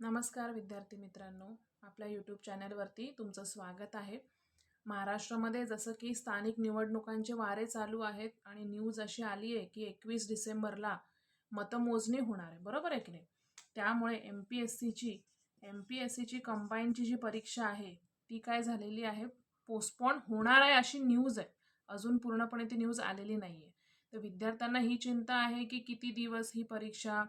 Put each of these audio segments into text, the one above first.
नमस्कार विद्यार्थी मित्रांनो आपल्या यूट्यूब चॅनलवरती तुमचं स्वागत आहे. महाराष्ट्रामध्ये जसं की स्थानिक निवडणुकांचे वारे चालू आहेत आणि न्यूज अशी आली आहे की एकवीस डिसेंबरला मतमोजणी होणार आहे. बरोबर आहे की नाही? त्यामुळे एम पी एस सीची एम पी एस सीची कंबाईनची जी परीक्षा आहे ती काय झालेली आहे? पोस्टपॉन होणार आहे अशी न्यूज आहे. अजून पूर्णपणे ती न्यूज आलेली नाही आहे तर विद्यार्थ्यांना ही चिंता आहे की किती दिवस ही परीक्षा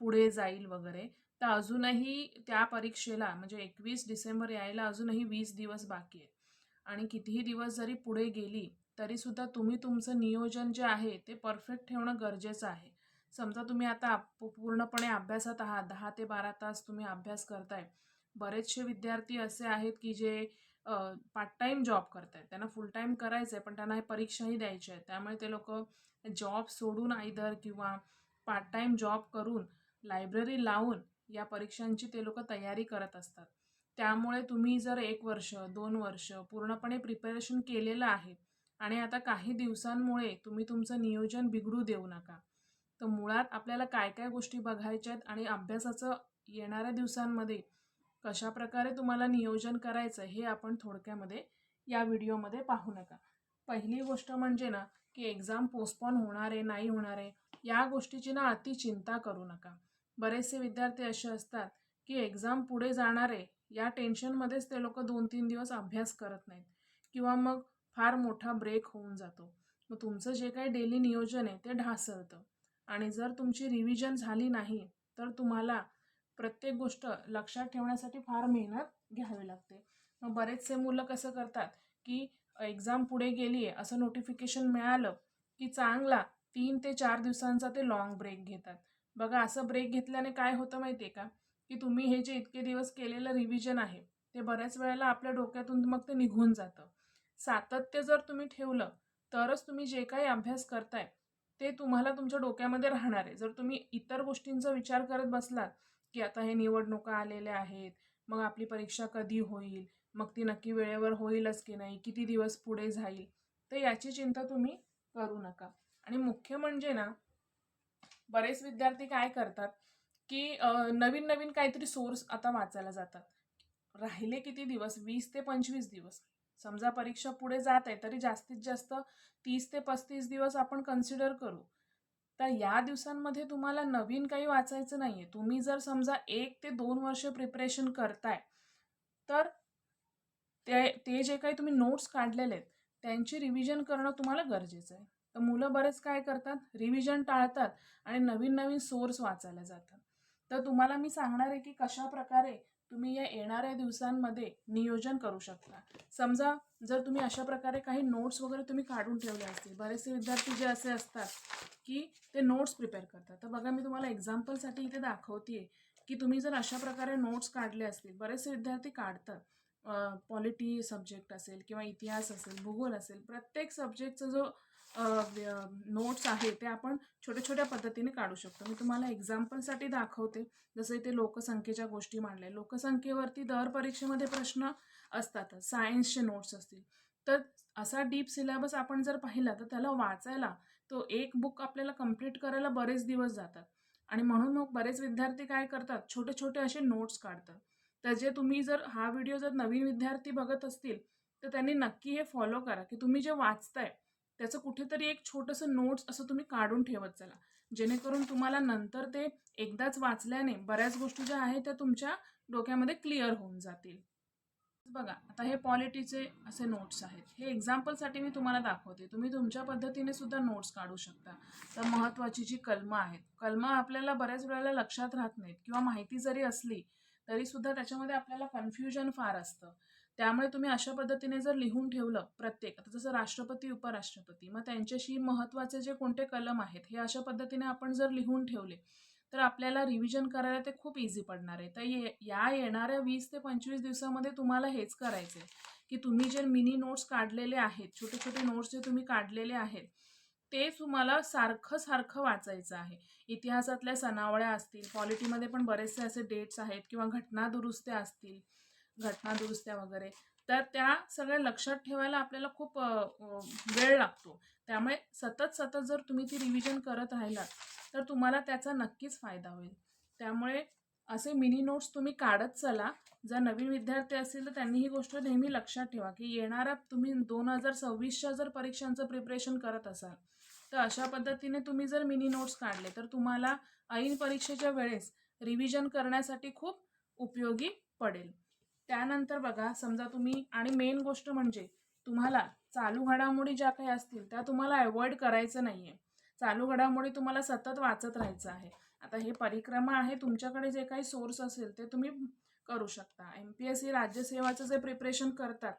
पुढे जाईल वगैरे. तर अजूनही त्या परीक्षेला म्हणजे एकवीस डिसेंबर यायला अजूनही वीस दिवस बाकी आहे. आणि कितीही दिवस जरी पुढे गेली तरीसुद्धा तुम्ही तुमचं नियोजन जे आहे ते परफेक्ट ठेवणं गरजेचं आहे. समजा तुम्ही आता पूर्णपणे अभ्यासात आहात दहा ते बारा तास तुम्ही अभ्यास करताय. बरेचसे विद्यार्थी असे आहेत की जे पार्ट टाईम जॉब करतायत. त्यांना फुल टाईम करायचं आहे पण त्यांना हे परीक्षाही द्यायची आहे त्यामुळे ते लोक जॉब सोडून आयदर किंवा पार्ट टाईम जॉब करून लायब्ररी लावून या परीक्षांची ते लोक तयारी करत असतात. त्यामुळे तुम्ही जर एक वर्ष दोन वर्ष पूर्णपणे प्रिपरेशन केलेलं आहे आणि आता काही दिवसांमुळे तुम्ही तुमचं नियोजन बिघडू देऊ नका. तर मुळात आपल्याला काय काय गोष्टी बघायच्या आहेत आणि अभ्यासाचं येणाऱ्या दिवसांमध्ये कशा प्रकारे तुम्हाला नियोजन करायचं हे आपण थोडक्यामध्ये या व्हिडिओमध्ये पाहू नका. पहिली गोष्ट म्हणजे ना की एक्झाम पोस्टपॉन होणार आहे नाही होणार आहे या गोष्टीची ना अति चिंता करू नका. बरेचसे विद्यार्थी असे असतात की एक्झाम पुढे जाणारे या टेन्शनमध्येच ते लोक दोन तीन दिवस अभ्यास करत नाहीत. किंवा मग फार मोठा ब्रेक होऊन जातो. मग तुमचं जे काही डेली नियोजन आहे ते ढासळतं. आणि जर तुमची रिव्हिजन झाली नाही तर तुम्हाला प्रत्येक गोष्ट लक्षात ठेवण्यासाठी फार मेहनत घ्यावी लागते. मग बरेचसे मुलं कसं करतात की एक्झाम पुढे गेली आहे असं नोटिफिकेशन मिळालं की चांगला तीन ते चार दिवसांचा ते लॉंग ब्रेक घेतात. बघा असं ब्रेक घेतल्याने काय होतं माहिती आहे का? की तुम्ही हे जे इतके दिवस केलेलं रिव्हिजन आहे ते बऱ्याच वेळेला आपल्या डोक्यातून मग ते निघून जातं. सातत्य जर तुम्ही ठेवलं तरच तुम्ही जे काही अभ्यास करताय ते तुम्हाला तुमच्या डोक्यामध्ये राहणार आहे. जर तुम्ही इतर गोष्टींचा विचार करत बसलात की आता हे निवडणुका आलेल्या आहेत मग आपली परीक्षा कधी होईल मग ती नक्की वेळेवर होईलच की नाही किती दिवस पुढे जाईल तर याची चिंता तुम्ही करू नका. आणि मुख्य म्हणजे ना बरेच विद्यार्थी काय करतात की नवीन नवीन काहीतरी सोर्स आता वाचायला जातात. राहिले किती दिवस? वीस ते पंचवीस दिवस. समजा परीक्षा पुढे जात आहे तरी जास्तीत जास्त तीस ते पस्तीस दिवस आपण कन्सिडर करू. तर या दिवसांमध्ये तुम्हाला नवीन काही वाचायचं नाही आहे तुम्ही जर समजा एक ते दोन वर्ष प्रिपरेशन करताय तर ते ते जे काही तुम्ही नोट्स काढलेले आहेत त्यांची रिव्हिजन करणं तुम्हाला गरजेचं आहे. तर मुलं बरेच काय करतात? रिव्हिजन टाळतात आणि नवीन नवीन सोर्स वाचायला जातात. तर तुम्हाला मी सांगणार आहे की कशा प्रकारे तुम्ही या येणाऱ्या दिवसांमध्ये नियोजन करू शकता. समजा जर तुम्ही अशा प्रकारे काही नोट्स वगैरे तुम्ही काढून ठेवले असतील बरेचसे विद्यार्थी जे असे असतात की ते नोट्स प्रिपेअर करतात. तर बघा मी तुम्हाला एक्झाम्पलसाठी इथे दाखवते की तुम्ही जर अशा प्रकारे नोट्स काढले असतील बरेचसे विद्यार्थी काढतात. पॉलिटी सब्जेक्ट असेल किंवा इतिहास असेल भूगोल असेल प्रत्येक सब्जेक्टचा जो नोट्स आहे ते आपण छोट्या छोट्या पद्धतीने काढू शकतो. मी तुम्हाला एक्झाम्पलसाठी दाखवते. जसं इथे लोकसंख्येच्या गोष्टी मांडल्या. लोकसंख्येवरती दर परीक्षेमध्ये प्रश्न असतातच सायन्सचे नोट्स असतील. तर असा डीप सिलेबस आपण जर पाहिला तर त्याला वाचायला तो एक बुक आपल्याला कंप्लीट करायला बरेच दिवस जातात. आणि म्हणून मग बरेच विद्यार्थी काय करतात? छोटे छोटे असे नोट्स काढतात. तर जे तुम्ही जर हा व्हिडिओ जर नवीन विद्यार्थी बघत असतील तर त्यांनी नक्की हे फॉलो करा. की तुम्ही जे वाचताय त्याचं कुठेतरी एक छोटंसं नोट्स असं तुम्ही काढून ठेवत चला. जेणेकरून तुम्हाला नंतर ते एकदाच वाचल्याने बऱ्याच गोष्टी ज्या आहेत त्या तुमच्या डोक्यामध्ये क्लिअर होऊन जातील. बघा आता हे पॉलिटीचे असे नोट्स आहेत. हे एक्झाम्पलसाठी मी तुम्हाला दाखवते. तुम्ही तुमच्या पद्धतीने सुद्धा नोट्स काढू शकता. तर महत्त्वाची जी कलमं आहेत कलमं आपल्याला बऱ्याच वेळेला लक्षात राहत नाहीत किंवा माहिती जरी असली तरीसुद्धा त्याच्यामध्ये आपल्याला कन्फ्युजन फार असतं. त्यामुळे तुम्ही अशा पद्धतीने जर लिहून ठेवलं प्रत्येक आता जसं राष्ट्रपती उपराष्ट्रपती मग त्यांच्याशी महत्त्वाचे जे कोणते कलम आहेत हे अशा पद्धतीने आपण जर लिहून ठेवले तर आपल्याला रिव्हिजन करायला ते खूप इझी पडणार आहे. तर ये या येणाऱ्या वीस ते पंचवीस दिवसामध्ये तुम्हाला हेच करायचं आहे की तुम्ही जे मिनी नोट्स काढलेले आहेत छोटे छोटे नोट्स जे तुम्ही काढलेले आहेत ते तुम्हाला सारखं सारखं वाचायचं आहे. इतिहासातल्या सणावळ्या असतील पॉलिटीमध्ये पण बरेचसे असे डेट्स आहेत किंवा घटना दुरुस्त्या असतील घटना दुरुस्त्या वगैरे. तर त्या सगळ्या लक्षात ठेवायला आपल्याला खूप वेळ लागतो. त्यामुळे सतत सतत जर तुम्ही ती रिव्हिजन करत राहिलात तर तुम्हाला त्याचा नक्कीच फायदा होईल. त्यामुळे असे मिनी नोट्स तुम्ही काढत चला. जर नवीन विद्यार्थी असतील तर त्यांनी ही गोष्ट नेहमी लक्षात ठेवा की येणाऱ्या तुम्ही दोन हजार सव्वीसच्या जर परीक्षांचं प्रिपरेशन करत असाल तर अशा पद्धतीने तुम्ही जर मिनी नोट्स काढले तर तुम्हाला ऐन परीक्षेच्या वेळेस रिव्हिजन करण्यासाठी खूप उपयोगी पडेल. त्यानंतर बघा समजा तुम्ही आणि मेन गोष्ट म्हणजे तुम्हाला चालू घडामोडी ज्या काही असतील त्या तुम्हाला अवॉइड करायचं नाही आहे चालू घडामोडी तुम्हाला सतत वाचत राहायचं आहे. आता हे परिक्रमा आहे तुमच्याकडे जे काही सोर्स असेल ते तुम्ही करू शकता. एम पी एस सी राज्यसेवाचं जे प्रिपरेशन करतात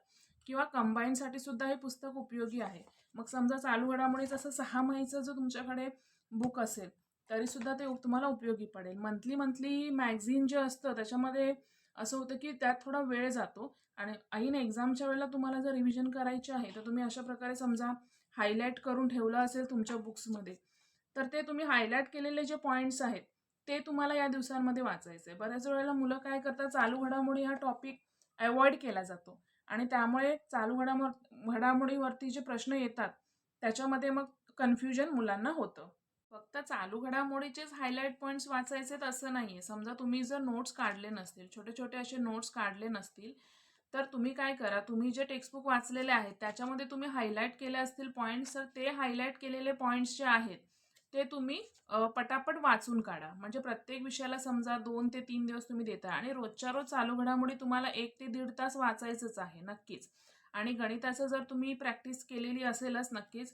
किंवा कंबाईनसाठी सुद्धा हे पुस्तक उपयोगी आहे. मग समजा चालू घडामोडी असं सहा महिचं जो तुमच्याकडे बुक असेल तरीसुद्धा ते तुम्हाला उपयोगी पडेल. मंथली मंथली मॅगझिन जे असतं त्याच्यामध्ये असं होतं की त्यात थोडा वेळ जातो. आणि ऐन एक्झामच्या वेळेला तुम्हाला जर रिव्हिजन करायचे आहे तर तुम्ही अशा प्रकारे समजा हायलाईट करून ठेवलं असेल तुमच्या बुक्समध्ये तर ते तुम्ही हायलाईट केलेले जे पॉईंट्स आहेत ते तुम्हाला या दिवसांमध्ये वाचायचं आहे बऱ्याच वेळेला मुलं काय करतात चालू घडामोडी हा टॉपिक अवॉइड केला जातो. आणि त्यामुळे चालू घडामो घडामोडीवरती जे प्रश्न येतात त्याच्यामध्ये मग कन्फ्युजन मुलांना होतं. फक्त चालू घडामोडीचेच हायलाईट पॉईंट्स वाचायचेत असं नाही आहे समजा तुम्ही जर नोट्स काढले नसतील छोटे छोटे असे नोट्स काढले नसतील तर तुम्ही काय करा? तुम्ही जे टेक्स्टबुक वाचलेले आहेत त्याच्यामध्ये तुम्ही हायलाईट केले असतील पॉईंट्स तर ते हायलाईट केलेले पॉईंट्स जे आहेत ते तुम्ही पटापट वाचून काढा. म्हणजे प्रत्येक विषयाला समजा दोन ते तीन दिवस तुम्ही देता आणि रोजच्या रोज चालू घडामोडी तुम्हाला एक ते दीड तास वाचायचंच आहे नक्कीच. आणि गणिताचं जर तुम्ही प्रॅक्टिस केलेली असेलच नक्कीच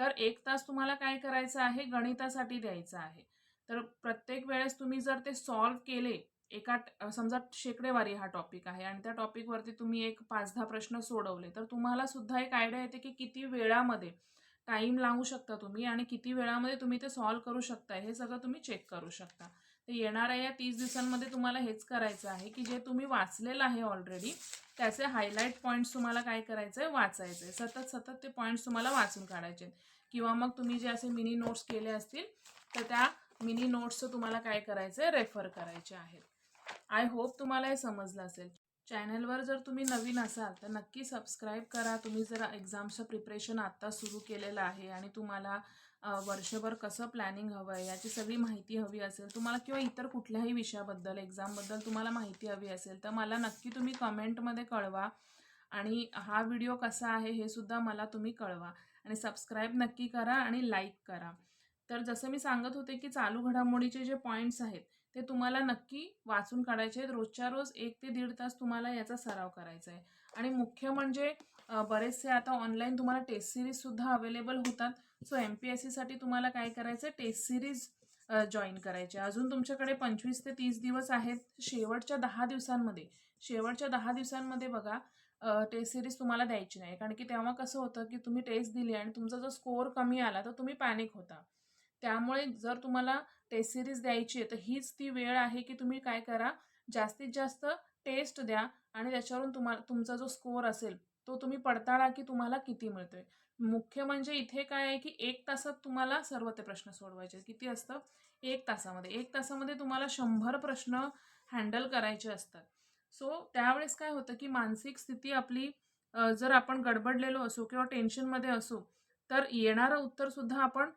तर एक तास तुम्हाला काय करायचं आहे गणितासाठी द्यायचं आहे तर प्रत्येक वेळेस तुम्ही जर ते सॉल्व केले एका समजा शेकडेवारी हा टॉपिक आहे आणि त्या टॉपिकवरती तुम्ही एक पाच दहा प्रश्न सोडवले तर तुम्हाला सुद्धा एक आयडिया येते की किती वेळामध्ये टाईम लावू शकता तुम्ही आणि किती वेळामध्ये तुम्ही ते सॉल्व करू शकता हे सगळं तुम्ही चेक करू शकता तर येणाऱ्या या तीस दिवसांमध्ये तुम्हाला हेच करायचं आहे की जे तुम्ही वाचलेलं आहे ऑलरेडी त्याचे हायलाईट पॉईंट्स तुम्हाला काय करायचं आहे वाचायचे आहे. सतत सतत ते पॉईंट्स तुम्हाला वाचून काढायचे आहेत. किंवा मग तुम्ही जे असे मिनी नोट्स केले असतील तर त्या मिनी नोट्सचं तुम्हाला काय करायचं आहे रेफर करायचे आहेत. आय होप तुम्हाला हे समजलं असेल. चॅनलवर जर तुम्ही नवीन असाल तर नक्की सबस्क्राईब करा. तुम्ही जर एक्झामचं प्रिपरेशन आत्ता सुरू केलेलं आहे आणि तुम्हाला वर्षभर कसं प्लॅनिंग हवं आहे याची सगळी माहिती हवी असेल तुम्हाला किंवा इतर कुठल्याही विषयाबद्दल एक्झामबद्दल तुम्हाला माहिती हवी असेल तर मला नक्की तुम्ही कमेंटमध्ये कळवा. आणि हा व्हिडिओ कसा आहे हे सुद्धा मला तुम्ही कळवा. आणि सबस्क्राईब नक्की करा आणि लाईक करा. तर जसं मी सांगत होते की चालू घडामोडीचे जे पॉईंट्स आहेत ते तुम्हाला नक्की वाचून काढायचे आहेत. रोजच्या रोज एक ते दीड तास तुम्हाला याचा सराव करायचा आहे. आणि मुख्य म्हणजे बरेचसे आता ऑनलाईन तुम्हाला टेस्ट सिरीजसुद्धा अवेलेबल होतात. सो एम पी एस सीसाठी तुम्हाला काय करायचं आहे? टेस्ट सिरीज जॉईन करायचे अजून तुमच्याकडे पंचवीस ते तीस दिवस आहेत. शेवटच्या दहा दिवसांमध्ये शेवटच्या दहा दिवसांमध्ये बघा टेस्ट सिरीज तुम्हाला द्यायची नाही. कारण की तेव्हा कसं होतं की तुम्ही टेस्ट दिली आणि तुमचा जर स्कोअर कमी आला तर तुम्ही पॅनिक होता. त्यामुळे जर तुम्हाला टेस्ट सिरीज द्यायची आहे तर हीच ती वेळ आहे की तुम्ही काय करा जास्तीत जास्त टेस्ट द्या आणि त्याच्यावरून तुम्हाला तुमचा जो स्कोअर असेल तो तुम्ही पडताळा की तुम्हाला किती मिळतोय. मुख्य म्हणजे इथे काय आहे की एक तासात तुम्हाला सर्व ते प्रश्न सोडवायचे किती असतं? एक तासामध्ये. एक तासामध्ये तुम्हाला शंभर प्रश्न हँडल करायचे असतात. सो त्यावेळेस काय होतं की मानसिक स्थिती आपली जर आपण गडबडलेलो असू किंवा टेन्शनमध्ये असू तर येणारं उत्तरसुद्धा आपण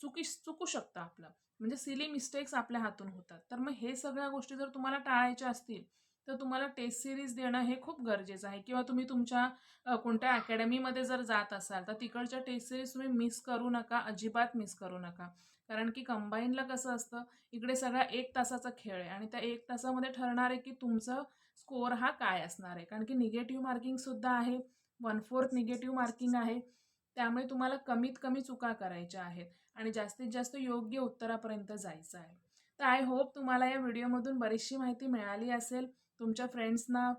चुकी चुकू शकतं आपलं. म्हणजे सिली मिस्टेक्स आपल्या हातून होतात. तर मग हे सगळ्या गोष्टी जर तुम्हाला टाळायच्या असतील तर तुम्हाला टेस्ट सिरीज देणं हे खूप गरजेचं आहे. किंवा तुम्ही तुमच्या कोणत्या अकॅडमीमध्ये जर जात असाल तर तिकडच्या टेस्ट सिरीज तुम्ही मिस करू नका अजिबात मिस करू नका. कारण की कंबाईनला कसं असतं इकडे सगळा एक तासाचा खेळ आहे आणि त्या एक तासामध्ये ठरणार आहे की तुमचं स्कोअर हा काय असणार आहे. कारण की निगेटिव्ह मार्किंगसुद्धा आहे वन फोर्थ निगेटिव्ह मार्किंग आहे. त्यामुळे तुम्हाला कमीत कमी चुका करायच्या आहेत आणि जास्तीत जास्त योग्य उत्तरापर्यंत जायचं आहे. तर आय होप तुम्हाला या व्हिडिओमधून बरीचशी माहिती मिळाली असेल. तुमच्या फ्रेंड्सना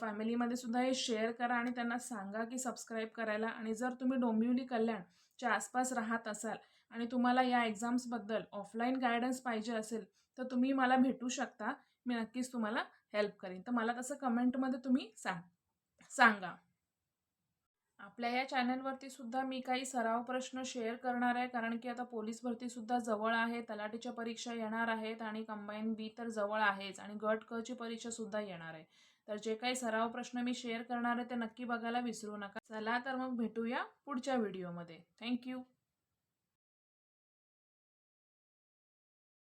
फॅमिलीमध्ये सुद्धा हे शेअर करा आणि त्यांना सांगा की सबस्क्राईब करायला. आणि जर तुम्ही डोंबिवली कल्याणच्या आसपास राहत असाल आणि तुम्हाला या एक्झाम्सबद्दल ऑफलाईन गायडन्स पाहिजे असेल तर तुम्ही मला भेटू शकता. मी नक्कीच तुम्हाला हेल्प करेन. तर मला तसं कमेंटमध्ये तुम्ही सांग सांगा. आपल्या या चॅनलवरती सुद्धा मी काही सराव प्रश्न शेअर करणार आहे. कारण की आता पोलीस भरती सुद्धा जवळ आहे तलाठीच्या परीक्षा येणार आहेत आणि कंबाईन बी तर जवळ आहेच आणि गट क ची परीक्षा सुद्धा येणार आहे. तर जे काही सराव प्रश्न मी शेअर करणार आहे ते नक्की बघायला विसरू नका. चला तर मग भेटूया पुढच्या व्हिडिओमध्ये थँक्यू